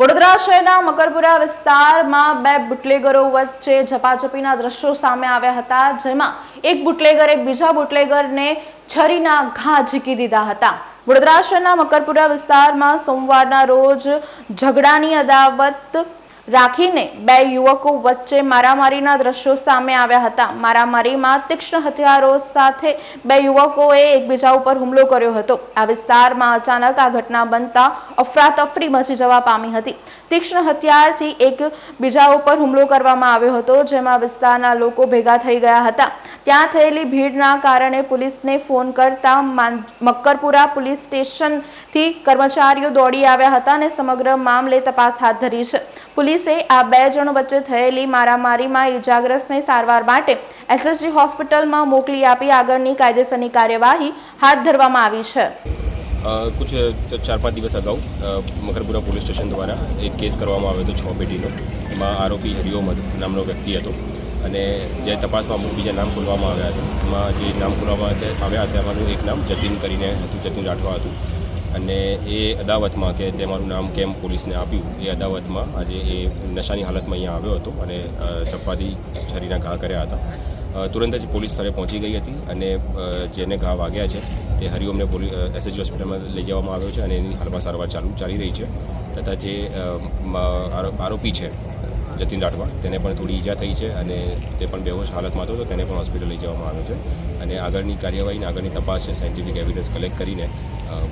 વડોદરા શહેરના મકરપુરા વિસ્તારમાં બે બુટલેગરો વચ્ચે ઝપાઝપીના દ્રશ્યો સામે આવ્યા હતા, જેમાં એક બુટલેગરે બીજા બુટલેગરને છરીના ઘા ઝીકી દીધા હતા. વડોદરા શહેરના મકરપુરા વિસ્તારમાં સોમવારના રોજ ઝઘડાની અદાવત રાખીને બે યુવકો વચ્ચે મારામારીના દ્રશ્યો સામે આવ્યા હતા. મારામારીમાં તીક્ષ્ણ હથિયારો સાથે બે યુવકોએ એકબીજા ઉપર હુમલો કર્યો હતો. આ વિસ્તારમાં અચાનક આ ઘટના બનતા અફરાતફરી મચી જવા પામી હતી. તીક્ષ્ણ હથિયારથી એક બીજા ઉપર હુમલો કરવામાં આવ્યો હતો, જેમાં વિસ્તારના લોકો ભેગા થઈ ગયા હતા. ત્યાં થયેલી ભીડના કારણે પોલીસને ફોન કરતા મક્કરપુરા પોલીસ સ્ટેશનથી કર્મચારીઓ દોડી આવ્યા હતા અને સમગ્ર મામલે તપાસ હાથ ધરી છે. પોલીસે આ બે જણ વચ્ચે થયેલી મારામારીમાં ઇજાગ્રસ્તને સારવાર માટે એસએસજી હોસ્પિટલમાં મોકલી આપી આગળની કાયદેસરની કાર્યવાહી હાથ ધરવામાં આવી છે. કુછ ચાર પાંચ દિવસ અગાઉ મકરપુરા પોલીસ સ્ટેશન દ્વારા એક કેસ કરવામાં આવ્યો હતો છ પેઢીનો. એમાં આરોપી હરિઓમ નામનો વ્યક્તિ હતો. અને જે તપાસમાં અમુક બીજા નામ ખોલવામાં આવ્યા હતા. એમાં જે નામ ખોલવામાં આવ્યા હતા એમાંનું એક નામ જતીન કરીને હતું, જતીન રાઠવા હતું. અને એ અદાવતમાં કે તે નામ કેમ પોલીસને આપ્યું, એ અદાવતમાં આજે એ નશાની હાલતમાં અહીંયા આવ્યો હતો અને ચપાતી છરીના ઘા કર્યા હતા. તુરંત જ પોલીસ સ્થળે પહોંચી ગઈ હતી અને જેને ઘા વાગ્યા છે તે હરિઓમને પોલીસ એસએચજી હોસ્પિટલમાં લઈ જવામાં આવ્યો છે અને એની હાલમાં સારવાર ચાલુ, ચાલી રહી છે. તથા જે આરોપી છે, જતીન રાઠવા, તેને પણ થોડી ઈજા થઈ છે અને તે પણ બેહોશ હાલતમાં હતો, તો તેને પણ હોસ્પિટલ લઈ જવામાં આવ્યો છે. અને આગળની કાર્યવાહીને આગળની તપાસ છે, સાયન્ટિફિક એવિડન્સ કલેક્ટ કરીને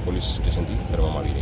પોલીસ સ્ટેશનથી કરવામાં આવી રહી છે.